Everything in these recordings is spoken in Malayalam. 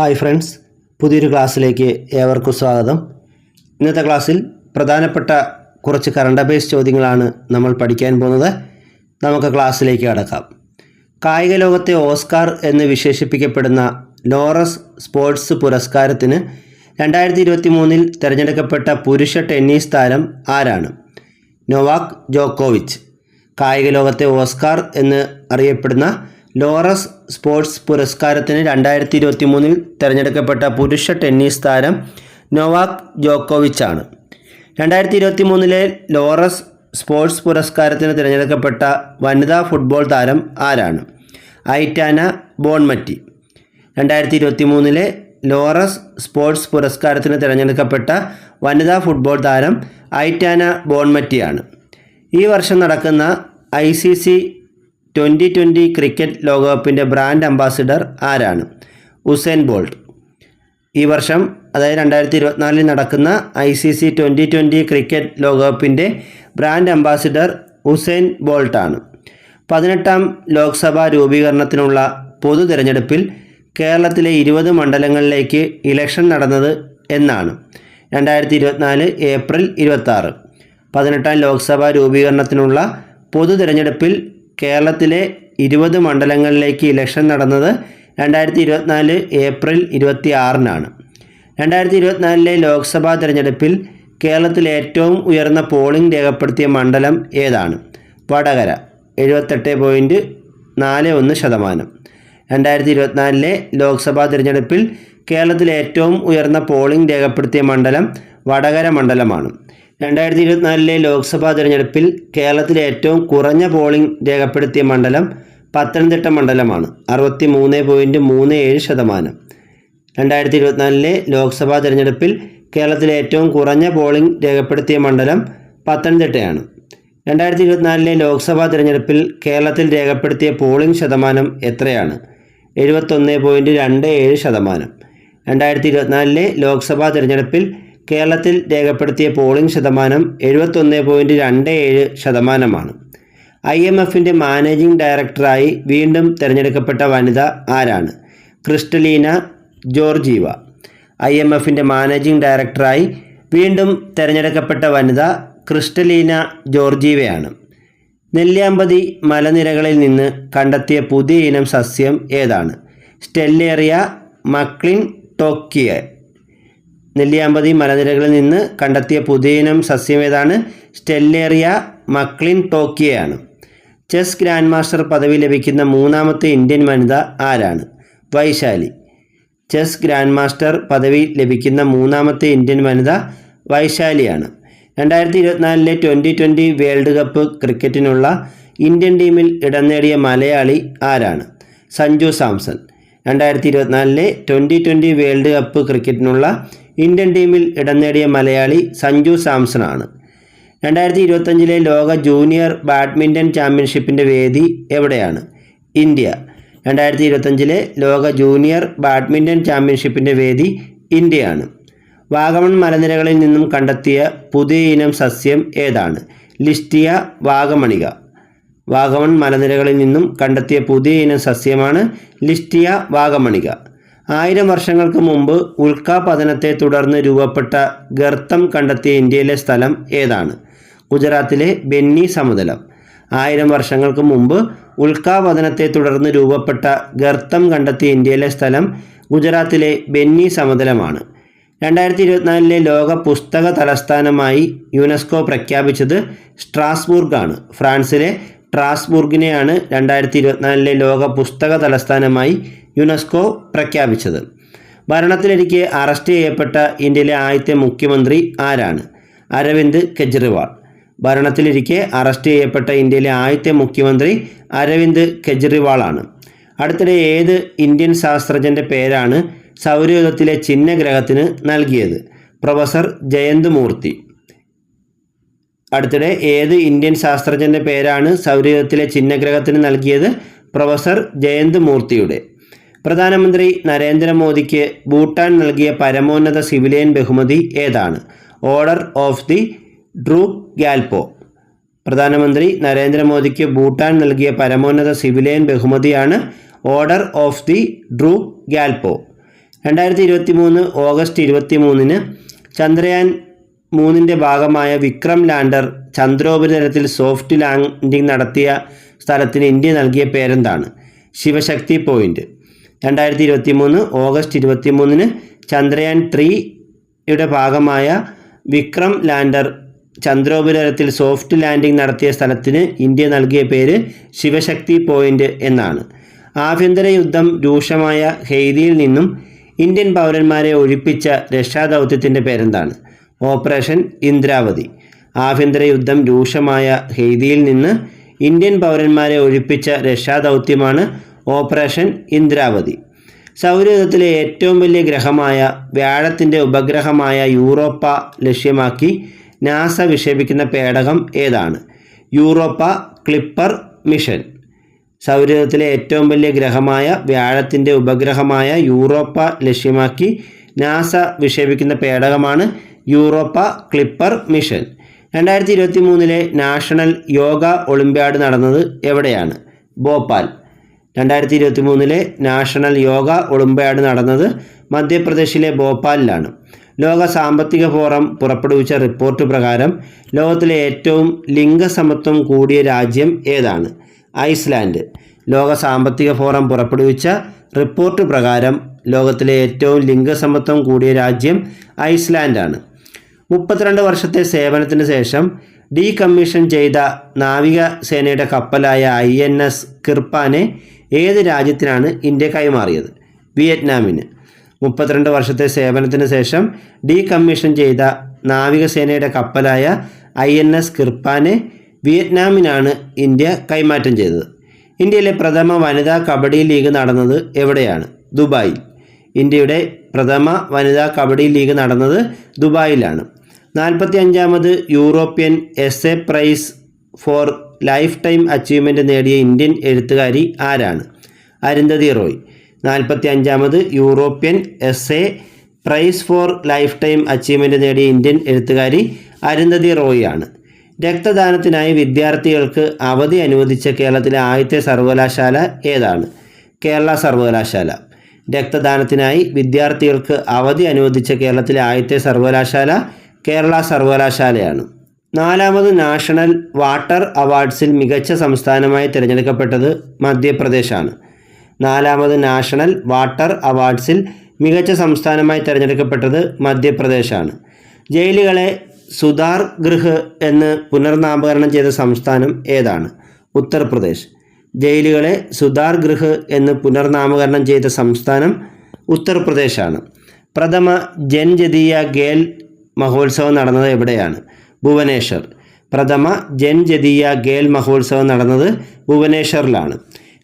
ഹായ് ഫ്രണ്ട്സ് പുതിയൊരു ക്ലാസ്സിലേക്ക് ഏവർക്കും സ്വാഗതം. ഇന്നത്തെ ക്ലാസ്സിൽ പ്രധാനപ്പെട്ട കുറച്ച് കറണ്ട് അഫയേഴ്സ് ചോദ്യങ്ങളാണ് നമ്മൾ പഠിക്കാൻ പോകുന്നത്. നമുക്ക് ക്ലാസ്സിലേക്ക് കടക്കാം. കായിക ലോകത്തെ ഓസ്കാർ എന്ന് വിശേഷിപ്പിക്കപ്പെടുന്ന ലോറസ് സ്പോർട്സ് പുരസ്കാരത്തിന് രണ്ടായിരത്തി ഇരുപത്തി മൂന്നിൽ തിരഞ്ഞെടുക്കപ്പെട്ട പുരുഷ ടെന്നീസ് താരം ആരാണ്? നൊവാക് ജോക്കോവിച്ച്. കായിക ലോകത്തെ ഓസ്കാർ എന്ന് അറിയപ്പെടുന്ന ലോറസ് സ്പോർട്സ് പുരസ്കാരത്തിന് രണ്ടായിരത്തി ഇരുപത്തി മൂന്നിൽ തിരഞ്ഞെടുക്കപ്പെട്ട പുരുഷ ടെന്നീസ് താരം നൊവാക് ജോക്കോവിച്ചാണ്. രണ്ടായിരത്തി ഇരുപത്തി മൂന്നിലെ ലോറസ് സ്പോർട്സ് പുരസ്കാരത്തിന് തിരഞ്ഞെടുക്കപ്പെട്ട വനിതാ ഫുട്ബോൾ താരം ആരാണ്? Aitana Bonmati. രണ്ടായിരത്തി ഇരുപത്തി മൂന്നിലെ ലോറസ് സ്പോർട്സ് പുരസ്കാരത്തിന് തിരഞ്ഞെടുക്കപ്പെട്ട വനിതാ ഫുട്ബോൾ താരം ഐറ്റാന ബോൺമറ്റിയാണ്. ഈ വർഷം നടക്കുന്ന I C C twenty twenty cricket ലോകകപ്പിന്റെ ബ്രാൻഡ് അംബാസിഡർ ആരാണ്? Usain Bolt. ഈ വർഷം അതായത് രണ്ടായിരത്തി ഇരുപത്തിനാലിൽ നടക്കുന്ന I C C twenty twenty cricket ലോകകപ്പിന്റെ ബ്രാൻഡ് അംബാസിഡർ ഉസൈൻ ബോൾട്ടാണ്. പതിനെട്ടാം ലോക്സഭാ രൂപീകരണത്തിനുള്ള പൊതു തിരഞ്ഞെടുപ്പിൽ കേരളത്തിലെ ഇരുപത് മണ്ഡലങ്ങളിലേക്ക് ഇലക്ഷൻ നടന്നത് എന്നാണ്. രണ്ടായിരത്തി ഇരുപത്തിനാല് ഏപ്രിൽ ഇരുപത്താറ് പതിനെട്ടാം ലോക്സഭാ രൂപീകരണത്തിനുള്ള പൊതു തിരഞ്ഞെടുപ്പിൽ കേരളത്തിലെ ഇരുപത് മണ്ഡലങ്ങളിലേക്ക് ഇലക്ഷൻ നടന്നത് രണ്ടായിരത്തി ഇരുപത്തിനാല് ഏപ്രിൽ ഇരുപത്തി ആറിനാണ് രണ്ടായിരത്തി ഇരുപത്തിനാലിലെ ലോക്സഭാ തിരഞ്ഞെടുപ്പിൽ കേരളത്തിലെ ഏറ്റവും ഉയർന്ന പോളിംഗ് രേഖപ്പെടുത്തിയ മണ്ഡലം ഏതാണ്? വടകര എഴുപത്തെട്ട് പോയിന്റ് നാല് ഒന്ന് ശതമാനം. രണ്ടായിരത്തി ഇരുപത്തിനാലിലെ ലോക്സഭാ തിരഞ്ഞെടുപ്പിൽ കേരളത്തിലെ ഏറ്റവും ഉയർന്ന പോളിംഗ് രേഖപ്പെടുത്തിയ മണ്ഡലം വടകര മണ്ഡലമാണ്. രണ്ടായിരത്തി ഇരുപത്തിനാലിലെ ലോക്സഭാ തിരഞ്ഞെടുപ്പിൽ കേരളത്തിലെ ഏറ്റവും കുറഞ്ഞ പോളിംഗ് രേഖപ്പെടുത്തിയ മണ്ഡലം പത്തനംതിട്ട മണ്ഡലമാണ്. അറുപത്തി മൂന്ന് പോയിന്റ് മൂന്ന് ഏഴ് ശതമാനം. രണ്ടായിരത്തി ഇരുപത്തിനാലിലെ ലോക്സഭാ തിരഞ്ഞെടുപ്പിൽ കേരളത്തിലെ ഏറ്റവും കുറഞ്ഞ പോളിംഗ് രേഖപ്പെടുത്തിയ മണ്ഡലം പത്തനംതിട്ടയാണ്. രണ്ടായിരത്തി ഇരുപത്തിനാലിലെ ലോക്സഭാ തിരഞ്ഞെടുപ്പിൽ കേരളത്തിൽ രേഖപ്പെടുത്തിയ പോളിംഗ് ശതമാനം എത്രയാണ്? എഴുപത്തൊന്ന് പോയിന്റ് രണ്ട് ഏഴ് ശതമാനം. രണ്ടായിരത്തി ഇരുപത്തിനാലിലെ ലോക്സഭാ തിരഞ്ഞെടുപ്പിൽ കേരളത്തിൽ രേഖപ്പെടുത്തിയ പോളിംഗ് ശതമാനം എഴുപത്തൊന്ന് പോയിന്റ് രണ്ട് ഏഴ് ശതമാനമാണ്. ഐ എം എഫിന്റെ മാനേജിംഗ് ഡയറക്ടറായി വീണ്ടും തിരഞ്ഞെടുക്കപ്പെട്ട വനിത ആരാണ്? Kristalina Georgieva. ഐ എം എഫിന്റെ മാനേജിംഗ് ഡയറക്ടറായി വീണ്ടും തിരഞ്ഞെടുക്കപ്പെട്ട വനിത ക്രിസ്റ്റലീന ജോർജീവയാണ്. നെല്ലിയാമ്പതി മലനിരകളിൽ നിന്ന് കണ്ടെത്തിയ പുതിയ ഇനം സസ്യം ഏതാണ്? സ്റ്റെല്ലേറിയ മക്ലിൻ ടോക്കിയ. നെല്ലിയാമ്പതി മലനിരകളിൽ നിന്ന് കണ്ടെത്തിയ പുതിയിനം സസ്യമേതാണ് സ്റ്റെല്ലേറിയ മക്ലിൻ ടോക്കിയയാണ്. ചെസ് ഗ്രാൻഡ് മാസ്റ്റർ പദവി ലഭിക്കുന്ന മൂന്നാമത്തെ ഇന്ത്യൻ വനിത ആരാണ്? വൈശാലി. ചെസ് ഗ്രാൻഡ് മാസ്റ്റർ പദവി ലഭിക്കുന്ന മൂന്നാമത്തെ ഇന്ത്യൻ വനിത വൈശാലിയാണ്. രണ്ടായിരത്തി ഇരുപത്തിനാലിലെ ട്വന്റി ട്വന്റി വേൾഡ് കപ്പ് ക്രിക്കറ്റിനുള്ള ഇന്ത്യൻ ടീമിൽ ഇടം നേടിയ മലയാളി ആരാണ്? സഞ്ജു സാംസൺ. രണ്ടായിരത്തി ഇരുപത്തിനാലിലെ ട്വന്റി ട്വന്റി വേൾഡ് കപ്പ് ക്രിക്കറ്റിനുള്ള ഇന്ത്യൻ ടീമിൽ ഇടം നേടിയ മലയാളി സഞ്ജു സാംസൺ ആണ് രണ്ടായിരത്തി ഇരുപത്തഞ്ചിലെ ലോക ജൂനിയർ ബാഡ്മിന്റൺ ചാമ്പ്യൻഷിപ്പിന്റെ വേദി എവിടെയാണ്? ഇന്ത്യ. രണ്ടായിരത്തി ഇരുപത്തഞ്ചിലെ ലോക ജൂനിയർ ബാഡ്മിന്റൺ ചാമ്പ്യൻഷിപ്പിന്റെ വേദി ഇന്ത്യയാണ്. വാഗമൺ മലനിരകളിൽ നിന്നും കണ്ടെത്തിയ പുതിയ ഇനം സസ്യം ഏതാണ്? ലിസ്റ്റിയ വാഗമണിക. വാഗമൺ മലനിരകളിൽ നിന്നും കണ്ടെത്തിയ പുതിയ ഇനം സസ്യമാണ് ലിസ്റ്റിയ വാഗമണിക. ആയിരം വർഷങ്ങൾക്ക് മുമ്പ് ഉൽക്കാപതനത്തെ തുടർന്ന് രൂപപ്പെട്ട ഗർത്തം കണ്ടെത്തിയ ഇന്ത്യയിലെ സ്ഥലം ഏതാണ്? ഗുജറാത്തിലെ ബെന്നി സമതലം. ആയിരം വർഷങ്ങൾക്ക് മുമ്പ് ഉൽക്കാപതനത്തെ തുടർന്ന് രൂപപ്പെട്ട ഗർത്തം കണ്ടെത്തിയ ഇന്ത്യയിലെ സ്ഥലം ഗുജറാത്തിലെ ബെന്നി സമതലമാണ്. രണ്ടായിരത്തി ഇരുപത്തിനാലിലെ ലോക പുസ്തക തലസ്ഥാനമായി യുനെസ്കോ പ്രഖ്യാപിച്ചത് സ്ട്രാസ്ബൂർഗാണ്. ഫ്രാൻസിലെ ട്രാസ്ബൂർഗിനെയാണ് രണ്ടായിരത്തി ഇരുപത്തിനാലിലെ ലോക പുസ്തക തലസ്ഥാനമായി യുനെസ്കോ പ്രഖ്യാപിച്ചത്. ഭരണത്തിലിരിക്കെ അറസ്റ്റ് ചെയ്യപ്പെട്ട ഇന്ത്യയിലെ ആദ്യത്തെ മുഖ്യമന്ത്രി ആരാണ്? അരവിന്ദ് കെജ്രിവാൾ. ഭരണത്തിലിരിക്കെ അറസ്റ്റ് ചെയ്യപ്പെട്ട ഇന്ത്യയിലെ ആദ്യത്തെ മുഖ്യമന്ത്രി അരവിന്ദ് കെജ്രിവാളാണ്. അടുത്തിടെ ഏത് ഇന്ത്യൻ ശാസ്ത്രജ്ഞന്റെ പേരാണ് സൗരയൂഥത്തിലെ ചിഹ്നഗ്രഹത്തിന് നൽകിയത്? പ്രൊഫസർ ജയന്ത് മൂർത്തി അടുത്തിടെ ഏത് ഇന്ത്യൻ ശാസ്ത്രജ്ഞന്റെ പേരാണ് സൗരയുഗത്തിലെ ചിഹ്നഗ്രഹത്തിന് നൽകിയത്? പ്രൊഫസർ ജയന്ത് മൂർത്തിയുടെ പ്രധാനമന്ത്രി നരേന്ദ്രമോദിക്ക് ഭൂട്ടാൻ നൽകിയ പരമോന്നത സിവിലിയൻ ബഹുമതി ഏതാണ്? Order of the Druk Gyalpo. പ്രധാനമന്ത്രി നരേന്ദ്രമോദിക്ക് ഭൂട്ടാൻ നൽകിയ പരമോന്നത civilian ബഹുമതിയാണ് order of the Druk Gyalpo. രണ്ടായിരത്തി ഇരുപത്തി മൂന്ന് ഓഗസ്റ്റ് ഇരുപത്തി മൂന്നിന് ചന്ദ്രയാൻ മൂന്നിന്റെ ഭാഗമായ വിക്രം ലാൻഡർ ചന്ദ്രോപരിതലത്തിൽ സോഫ്റ്റ് ലാൻഡിംഗ് നടത്തിയ സ്ഥലത്തിന് ഇന്ത്യ നൽകിയ പേരെന്താണ്? ശിവശക്തി പോയിന്റ് രണ്ടായിരത്തി ഇരുപത്തി മൂന്ന് ഓഗസ്റ്റ് ഇരുപത്തി മൂന്നിന് ചന്ദ്രയാൻ ത്രീയുടെ ഭാഗമായ വിക്രം ലാൻഡർ ചന്ദ്രോപരിതലത്തിൽ സോഫ്റ്റ് ലാൻഡിംഗ് നടത്തിയ സ്ഥലത്തിന് ഇന്ത്യ നൽകിയ പേര് ശിവശക്തി പോയിന്റ് എന്നാണ്. ആഭ്യന്തര യുദ്ധം രൂക്ഷമായ ഹെയ്തിയിൽ നിന്നും ഇന്ത്യൻ പൗരന്മാരെ ഒഴിപ്പിച്ച രക്ഷാദൗത്യത്തിന്റെ പേരെന്താണ്? ഓപ്പറേഷൻ ഇന്ദ്രാവതി. ആഭ്യന്തര യുദ്ധം രൂക്ഷമായ ഹെയ്തിയിൽ നിന്ന് ഇന്ത്യൻ പൗരന്മാരെ ഒഴിപ്പിച്ച രക്ഷാദൗത്യമാണ് ഓപ്പറേഷൻ ഇന്ദ്രാവതി. സൗരയൂഥത്തിലെ ഏറ്റവും വലിയ ഗ്രഹമായ വ്യാഴത്തിന്റെ ഉപഗ്രഹമായ യൂറോപ്പ ലക്ഷ്യമാക്കി നാസ വിക്ഷേപിക്കുന്ന പേടകം ഏതാണ്? Europa Clipper mission. സൗരയൂഥത്തിലെ ഏറ്റവും വലിയ ഗ്രഹമായ വ്യാഴത്തിന്റെ ഉപഗ്രഹമായ യൂറോപ്പ ലക്ഷ്യമാക്കി നാസ വിക്ഷേപിക്കുന്ന പേടകമാണ് യൂറോപ്പ ക്ലിപ്പർ മിഷൻ. രണ്ടായിരത്തി ഇരുപത്തി മൂന്നിലെ നാഷണൽ യോഗ ഒളിമ്പ്യാഡ് നടന്നത് എവിടെയാണ്? ഭോപ്പാൽ. രണ്ടായിരത്തി ഇരുപത്തി മൂന്നിലെ നാഷണൽ യോഗ ഒളിമ്പ്യാഡ് നടന്നത് മധ്യപ്രദേശിലെ ഭോപ്പാലിലാണ്. ലോക സാമ്പത്തിക ഫോറം പുറപ്പെടുവിച്ച റിപ്പോർട്ട് പ്രകാരം ലോകത്തിലെ ഏറ്റവും ലിംഗസമത്വം കൂടിയ രാജ്യം ഏതാണ്? ഐസ്ലാൻഡ്. ലോക സാമ്പത്തിക ഫോറം പുറപ്പെടുവിച്ച റിപ്പോർട്ട് പ്രകാരം ലോകത്തിലെ ഏറ്റവും ലിംഗസമത്വം കൂടിയ രാജ്യം ഐസ്ലാൻഡാണ്. മുപ്പത്തിരണ്ട് വർഷത്തെ സേവനത്തിന് ശേഷം ഡീ കമ്മീഷൻ ചെയ്ത നാവിക സേനയുടെ കപ്പലായ ഐ എൻ എസ് കിർപ്പാനെ ഏത് രാജ്യത്തിനാണ് ഇന്ത്യ കൈമാറിയത്? വിയറ്റ്നാമിന്. മുപ്പത്തിരണ്ട് വർഷത്തെ സേവനത്തിന് ശേഷം ഡീ കമ്മീഷൻ ചെയ്ത നാവികസേനയുടെ കപ്പലായ ഐ എൻ എസ് കിർപ്പാനെ വിയറ്റ്നാമിനാണ് ഇന്ത്യ കൈമാറ്റം ചെയ്തത്. ഇന്ത്യയിലെ പ്രഥമ വനിതാ കബഡി ലീഗ് നടന്നത് എവിടെയാണ്? ദുബായിൽ. ഇന്ത്യയുടെ പ്രഥമ വനിതാ കബഡി ലീഗ് നടന്നത് ദുബായിലാണ്. നാൽപ്പത്തി അഞ്ചാമത് European S A prize for lifetime achievement നേടിയ ഇന്ത്യൻ എഴുത്തുകാരി ആരാണ്? അരുന്ധതി റോയ്. നാൽപ്പത്തി അഞ്ചാമത് European S A prize for lifetime achievement നേടിയ ഇന്ത്യൻ എഴുത്തുകാരി അരുന്ധതി റോയ് ആണ് രക്തദാനത്തിനായി വിദ്യാർത്ഥികൾക്ക് അവധി അനുവദിച്ച കേരളത്തിലെ ആദ്യത്തെ സർവകലാശാല ഏതാണ്? കേരള സർവകലാശാല. രക്തദാനത്തിനായി വിദ്യാർത്ഥികൾക്ക് അവധി അനുവദിച്ച കേരളത്തിലെ ആദ്യത്തെ സർവകലാശാല കേരള സർവകലാശാലയാണ്. നാലാമത് നാഷണൽ വാട്ടർ അവാർഡ്സിൽ മികച്ച സംസ്ഥാനമായി തിരഞ്ഞെടുക്കപ്പെട്ടത് മധ്യപ്രദേശാണ്. നാലാമത് നാഷണൽ വാട്ടർ അവാർഡ്സിൽ മികച്ച സംസ്ഥാനമായി തിരഞ്ഞെടുക്കപ്പെട്ടത് മധ്യപ്രദേശാണ്. ജയിലുകളെ സുധാർ ഗൃഹ് എന്ന് പുനർനാമകരണം ചെയ്ത സംസ്ഥാനം ഏതാണ്? ഉത്തർപ്രദേശ്. ജയിലുകളെ സുധാർ ഗൃഹ് എന്ന് പുനർനാമകരണം ചെയ്ത സംസ്ഥാനം ഉത്തർപ്രദേശാണ്. പ്രഥമ ജൻജതീയ ഗേൽ മഹോത്സവം നടന്നത് എവിടെയാണ്? ഭുവനേശ്വർ. പ്രഥമ ജൻജതീയ ഗേൽ മഹോത്സവം നടന്നത് ഭുവനേശ്വറിലാണ്.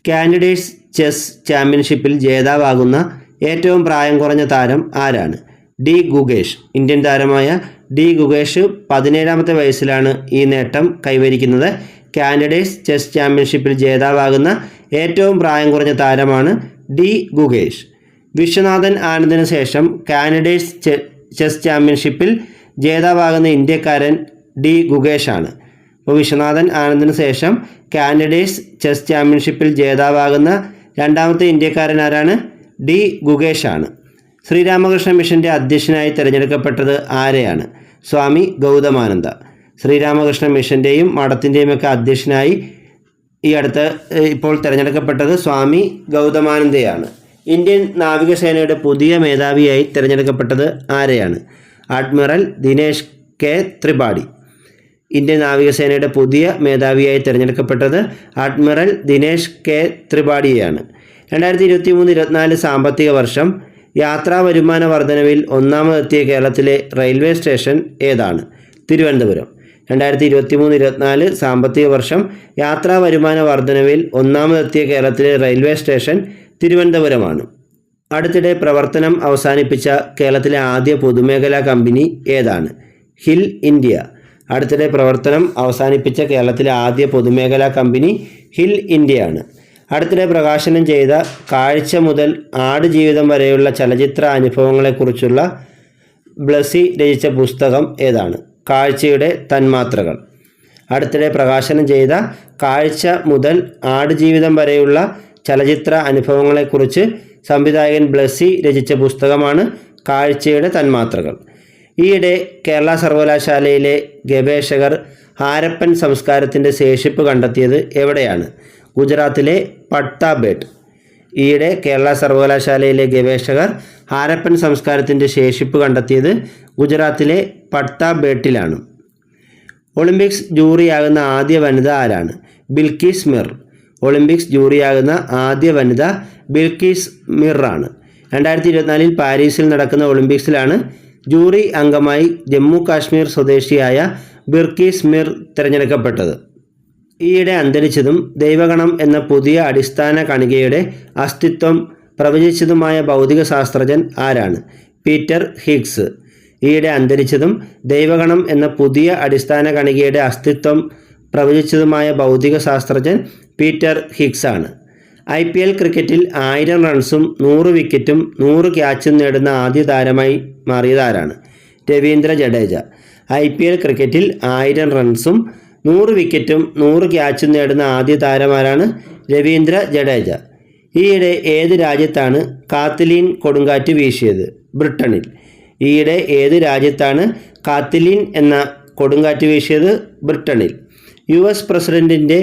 കാൻഡിഡേറ്റ്സ് ചെസ് ചാമ്പ്യൻഷിപ്പിൽ ജേതാവാകുന്ന ഏറ്റവും പ്രായം കുറഞ്ഞ താരം ആരാണ്? ഡി ഗുഗേഷ് ഇന്ത്യൻ താരമായ ഡി ഗുഗേഷ് പതിനേഴാമത്തെ വയസ്സിലാണ് ഈ നേട്ടം കൈവരിക്കുന്നത്. കാൻഡിഡേറ്റ്സ് ചെസ് ചാമ്പ്യൻഷിപ്പിൽ ജേതാവാകുന്ന ഏറ്റവും പ്രായം കുറഞ്ഞ താരമാണ് ഡി ഗുഗേഷ് വിശ്വനാഥൻ ആനന്ദിന് ശേഷം കാൻഡിഡേറ്റ്സ് ചെസ് ചാമ്പ്യൻഷിപ്പിൽ ജേതാവാകുന്ന ഇന്ത്യക്കാരൻ ഡി ഗുകേഷാണ്. ഇപ്പോൾ വിശ്വനാഥൻ ആനന്ദിന് ശേഷം കാനഡേഴ്സ് ചെസ് ചാമ്പ്യൻഷിപ്പിൽ ജേതാവാകുന്ന രണ്ടാമത്തെ ഇന്ത്യക്കാരൻ ആരാണ്? ഡി ഗുകേഷാണ്. ശ്രീരാമകൃഷ്ണ മിഷന്റെ അധ്യക്ഷനായി തിരഞ്ഞെടുക്കപ്പെട്ടത് ആരെയാണ്? സ്വാമി ഗൗതമാനന്ദ. ശ്രീരാമകൃഷ്ണ മിഷന്റെയും മഠത്തിന്റെയും ഒക്കെ അധ്യക്ഷനായി ഈ അടുത്ത് ഇപ്പോൾ തിരഞ്ഞെടുക്കപ്പെട്ടത് സ്വാമി ഗൗതമാനന്ദയാണ്. ഇന്ത്യൻ നാവികസേനയുടെ പുതിയ മേധാവിയായി തിരഞ്ഞെടുക്കപ്പെട്ടത് ആരെയാണ്? Admiral Dinesh K Tripathi. Indian നാവികസേനയുടെ പുതിയ മേധാവിയായി തിരഞ്ഞെടുക്കപ്പെട്ടത് അഡ്മിറൽ ദിനേശ് കെ ത്രിപാഠിയെയാണ്. രണ്ടായിരത്തി ഇരുപത്തി മൂന്ന് ഇരുപത്തിനാല് സാമ്പത്തിക വർഷം യാത്രാ വരുമാന വർധനവിൽ ഒന്നാമതെത്തിയ കേരളത്തിലെ റെയിൽവേ സ്റ്റേഷൻ ഏതാണ്? തിരുവനന്തപുരം. രണ്ടായിരത്തി ഇരുപത്തി മൂന്ന് ഇരുപത്തിനാല് സാമ്പത്തിക വർഷം യാത്രാ വരുമാന വർധനവിൽ ഒന്നാമതെത്തിയ കേരളത്തിലെ റെയിൽവേ സ്റ്റേഷൻ തിരുവനന്തപുരമാണ്. അടുത്തിടെ പ്രവർത്തനം അവസാനിപ്പിച്ച കേരളത്തിലെ ആദ്യ പൊതുമേഖലാ കമ്പനി ഏതാണ്? HIL India. അടുത്തിടെ പ്രവർത്തനം അവസാനിപ്പിച്ച കേരളത്തിലെ ആദ്യ പൊതുമേഖലാ കമ്പനി ഹിൽ ഇന്ത്യയാണ്. അടുത്തിടെ പ്രകാശനം ചെയ്ത കാഴ്ച മുതൽ ആടുജീവിതം വരെയുള്ള ചലച്ചിത്ര അനുഭവങ്ങളെക്കുറിച്ചുള്ള ബ്ലസി രചിച്ച പുസ്തകം ഏതാണ്? കാഴ്ചയുടെ തന്മാത്രകൾ. അടുത്തിടെ പ്രകാശനം ചെയ്ത കാഴ്ച മുതൽ ആടുജീവിതം വരെയുള്ള ചലച്ചിത്ര അനുഭവങ്ങളെക്കുറിച്ച് സംവിധായകൻ ബ്ലസ്സി രചിച്ച പുസ്തകമാണ് കാഴ്ചയുടെ തന്മാത്രകൾ. ഈയിടെ കേരള സർവകലാശാലയിലെ ഗവേഷകർ ഹാരപ്പൻ സംസ്കാരത്തിന്റെ ശേഷിപ്പ് കണ്ടെത്തിയത് എവിടെയാണ്? ഗുജറാത്തിലെ പട്ടാബേട്ട് ഈയിടെ കേരള സർവകലാശാലയിലെ ഗവേഷകർ ഹാരപ്പൻ സംസ്കാരത്തിന്റെ ശേഷിപ്പ് കണ്ടെത്തിയത് ഗുജറാത്തിലെ പട്ടാബേട്ടിലാണ് ഒളിമ്പിക്സ് ജൂറിയാകുന്ന ആദ്യ വനിത ആരാണ്? ബിൽക്കീസ് മിർ. ഒളിമ്പിക്സ് ജൂറിയാകുന്ന ആദ്യ വനിത ബിൽക്കീസ് മിറാണ്. രണ്ടായിരത്തി ഇരുപത്തിനാലിൽ പാരീസിൽ നടക്കുന്ന ഒളിമ്പിക്സിലാണ് ജൂറി അംഗമായി ജമ്മു കാശ്മീർ സ്വദേശിയായ ബിർക്കീസ് മിർ തിരഞ്ഞെടുക്കപ്പെട്ടത്. ഈയിടെ അന്തരിച്ചതും ദൈവഗണം എന്ന പുതിയ അടിസ്ഥാന കണികയുടെ അസ്തിത്വം പ്രവചിച്ചതുമായ ഭൗതിക ശാസ്ത്രജ്ഞൻ ആരാണ്? Peter Higgs. ഈയിടെ അന്തരിച്ചതും ദൈവഗണം എന്ന പുതിയ അടിസ്ഥാന കണികയുടെ അസ്തിത്വം പ്രവചിച്ചതുമായ ഭൗതിക ശാസ്ത്രജ്ഞൻ പീറ്റർ ഹിഗ്സ് ആണ്. ഐ പി എൽ ക്രിക്കറ്റിൽ ആയിരം റൺസും നൂറ് വിക്കറ്റും നൂറ് ക്യാച്ചും നേടുന്ന ആദ്യ താരമായി മാറിയതാരാണ് Ravindra Jadeja. I P L ക്രിക്കറ്റിൽ ആയിരം റൺസും നൂറ് വിക്കറ്റും നൂറ് ക്യാച്ചും നേടുന്ന ആദ്യ താരമാരാണ് രവീന്ദ്ര ജഡേജ. ഈയിടെ ഏത് രാജ്യത്താണ് കാത്തിലീൻ കൊടുങ്കാറ്റ് വീശിയത്? ബ്രിട്ടനിൽ. ഈയിടെ ഏത് രാജ്യത്താണ് കാത്തിലീൻ എന്ന കൊടുങ്കാറ്റ് വീശിയത്? ബ്രിട്ടനിൽ. യു എസ് പ്രസിഡന്റിന്റെ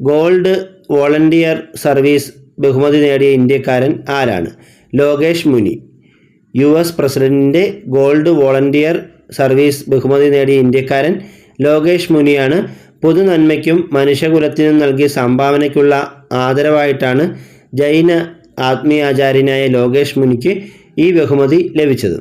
ഗോൾഡ് വോളണ്ടിയർ സർവീസ് ബഹുമതി നേടിയ ഇന്ത്യക്കാരൻ ആരാണ്? ലോകേഷ് മുനി. യു എസ് പ്രസിഡന്റിന്റെ ഗോൾഡ് വോളണ്ടിയർ സർവീസ് ബഹുമതി നേടിയ ഇന്ത്യക്കാരൻ ലോകേഷ് മുനിയാണ്. പൊതുനന്മയ്ക്കും മനുഷ്യകുലത്തിനും നൽകിയ സംഭാവനയ്ക്കുള്ള ആദരവായിട്ടാണ് ജൈന ആത്മീയാചാര്യനായ ലോകേഷ് മുനിക്ക് ഈ ബഹുമതി ലഭിച്ചത്.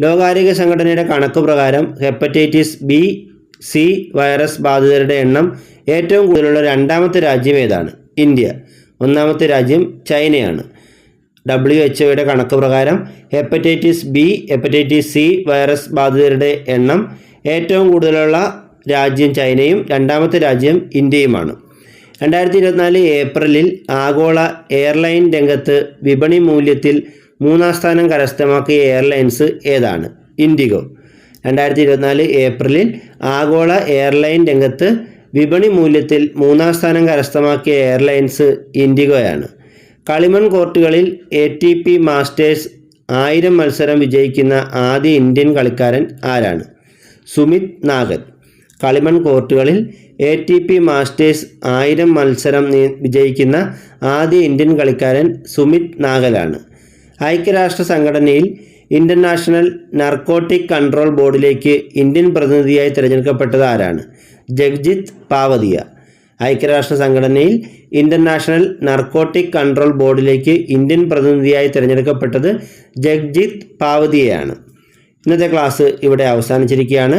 ലോകാരോഗ്യ സംഘടനയുടെ കണക്ക് പ്രകാരം ഹെപ്പറ്റൈറ്റിസ് ബി സി വൈറസ് ബാധിതരുടെ എണ്ണം ഏറ്റവും കൂടുതലുള്ള രണ്ടാമത്തെ രാജ്യം ഏതാണ്? ഇന്ത്യ. ഒന്നാമത്തെ രാജ്യം ചൈനയാണ്. ഡബ്ല്യു എച്ച് ഒയുടെ കണക്ക് പ്രകാരം hepatitis B hepatitis C virus ബാധിതരുടെ എണ്ണം ഏറ്റവും കൂടുതലുള്ള രാജ്യം ചൈനയും രണ്ടാമത്തെ രാജ്യം ഇന്ത്യയുമാണ്. രണ്ടായിരത്തി ഇരുപത്തിനാല് ഏപ്രിലിൽ ആഗോള എയർലൈൻ രംഗത്ത് വിപണി മൂല്യത്തിൽ മൂന്നാം സ്ഥാനം കരസ്ഥമാക്കിയ എയർലൈൻസ് ഏതാണ്? ഇൻഡിഗോ. രണ്ടായിരത്തി ഇരുപത്തിനാല് ഏപ്രിലിൽ ആഗോള എയർലൈൻ രംഗത്ത് വിപണി മൂല്യത്തിൽ മൂന്നാം സ്ഥാനം കരസ്ഥമാക്കിയ എയർലൈൻസ് ഇൻഡിഗോയാണ്. കളിമൺ കോർട്ടുകളിൽ എ ടി പി മാസ്റ്റേഴ്സ് ആയിരം മത്സരം വിജയിക്കുന്ന ആദ്യ ഇന്ത്യൻ കളിക്കാരൻ ആരാണ്? സുമിത് നാഗൽ. കളിമൺ കോർട്ടുകളിൽ എ ടി പി മാസ്റ്റേഴ്സ് ആയിരം മത്സരം വിജയിക്കുന്ന ആദ്യ ഇന്ത്യൻ കളിക്കാരൻ സുമിത് നാഗലാണ്. ഐക്യരാഷ്ട്ര സംഘടനയിൽ ഇന്റർനാഷണൽ നർക്കോട്ടിക് കൺട്രോൾ ബോർഡിലേക്ക് ഇന്ത്യൻ പ്രതിനിധിയായി തിരഞ്ഞെടുക്കപ്പെട്ടത് ആരാണ്? ജഗ്ജിത്ത് പാവതിയ. ഐക്യരാഷ്ട്ര സംഘടനയിൽ ഇന്റർനാഷണൽ നർക്കോട്ടിക് കൺട്രോൾ ബോർഡിലേക്ക് ഇന്ത്യൻ പ്രതിനിധിയായി തിരഞ്ഞെടുക്കപ്പെട്ടത് ജഗ്ജിത്ത് പാവതിയയാണ്. ഇന്നത്തെ ക്ലാസ് ഇവിടെ അവസാനിച്ചിരിക്കുകയാണ്.